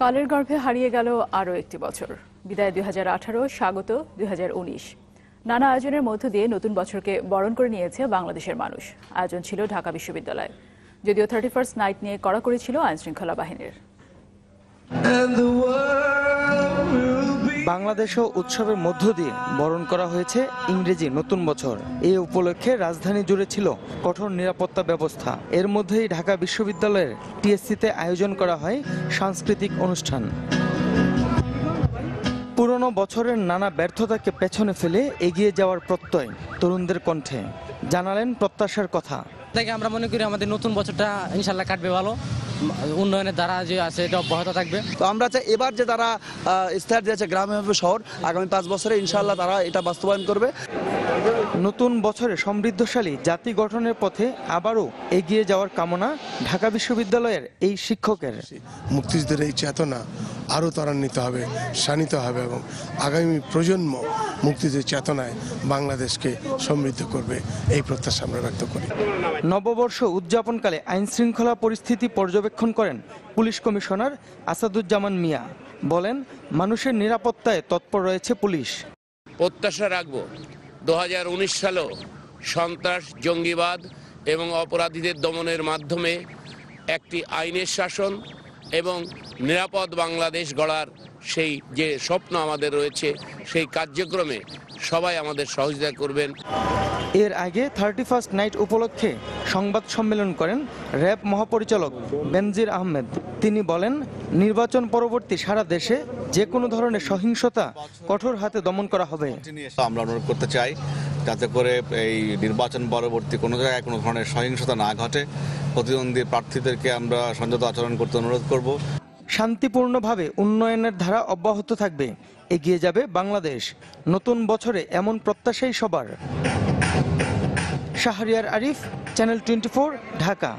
কালের গর্ভে হারিয়ে গেল আরও একটি বছর। বিদায় দুই হাজার আঠারো, স্বাগত দুই হাজার উনিশ। নানা আয়োজনের মধ্য দিয়ে নতুন বছরকে বরণ করে নিয়েছে বাংলাদেশের মানুষ। আয়োজন ছিল ঢাকা বিশ্ববিদ্যালয়। যদিও থার্টি ফার্স্ট নাইট নিয়ে কড়াকড়ি ছিল আইনশৃঙ্খলা বাহিনীর। বাংলাদেশও উৎসবের মধ্য দিয়ে বরণ করা হয়েছে ইংরেজি নতুন বছর। এই উপলক্ষে রাজধানী জুড়ে ছিল কঠোর নিরাপত্তা ব্যবস্থা। এর মধ্যেই ঢাকা বিশ্ববিদ্যালয়ের টিএসসিতে আয়োজন করা হয় সাংস্কৃতিক অনুষ্ঠান। পুরনো বছরের নানা ব্যর্থতাকে পেছনে ফেলে এগিয়ে যাওয়ার প্রত্যয় তরুণদের কণ্ঠে। জানালেন প্রত্যাশার কথা। থেকে আমরা মনে করি আমাদের নতুন বছরটা ইনশাল্লাহ কাটবে ভালো। উন্নয়নের দ্বারা যে আছে এটা অব্যাহত থাকবে। তো আমরা চাই এবার যে তারা ইস্তেহার দিয়েছে গ্রামে হবে শহর আগামী পাঁচ বছরে ইনশাল্লাহ তারা এটা বাস্তবায়ন করবে। নতুন বছরে সমৃদ্ধশালী জাতি গঠনের পথে আবারও এগিয়ে যাওয়ার কামনা ঢাকা বিশ্ববিদ্যালয়ের এই শিক্ষকের। মুক্তিযুদ্ধের এই চেতনা আরও ত্বরান্বিত হবে শানিত হবে এবং আগামী প্রজন্ম মুক্তিযুদ্ধের চেতনায় বাংলাদেশকে সমৃদ্ধ করবে। এই প্রত্যাশা আমরা ব্যক্ত করি। নববর্ষ উদযাপনকালে আইন শৃঙ্খলা পরিস্থিতি পর্যবেক্ষণ করেন পুলিশ কমিশনার আসাদুজ্জামান মিয়া। বলেন মানুষের নিরাপত্তায় তৎপর রয়েছে পুলিশ। প্রত্যাশা রাখব দু হাজার উনিশ সালেও সন্ত্রাস জঙ্গিবাদ এবং অপরাধীদের দমনের মাধ্যমে একটি আইনের শাসন এবং নিরাপদ বাংলাদেশ গড়ার সেই যে স্বপ্ন আমাদের রয়েছে সেই কার্যক্রমে সবাই আমাদের সহযোগিতা করবেন। এর আগে থার্টি ফার্স্ট নাইট উপলক্ষে সংবাদ সম্মেলন করেন র্যাব মহাপরিচালক বেনজির আহমেদ। তিনি বলেন নির্বাচন পরবর্তী সারা দেশে যে কোনো ধরনের সহিংসতা কঠোর হাতে দমন করা হবে। আমরা অনুরোধ করতে চাই যাতে করে এই নির্বাচন পরবর্তী কোনো জায়গায় কোনো ধরনের সহিংসতা না ঘটে। প্রতিদ্বন্দ্বী প্রার্থীদেরকে আমরা সংযত আচরণ করতে অনুরোধ করব। শান্তিপূর্ণভাবে উন্নয়নের ধারা অব্যাহত থাকবে। এগিয়ে যাবে বাংলাদেশ। নতুন বছরে এমন প্রত্যাশাই সবার। Shahriar Arif, channel twenty Dhaka.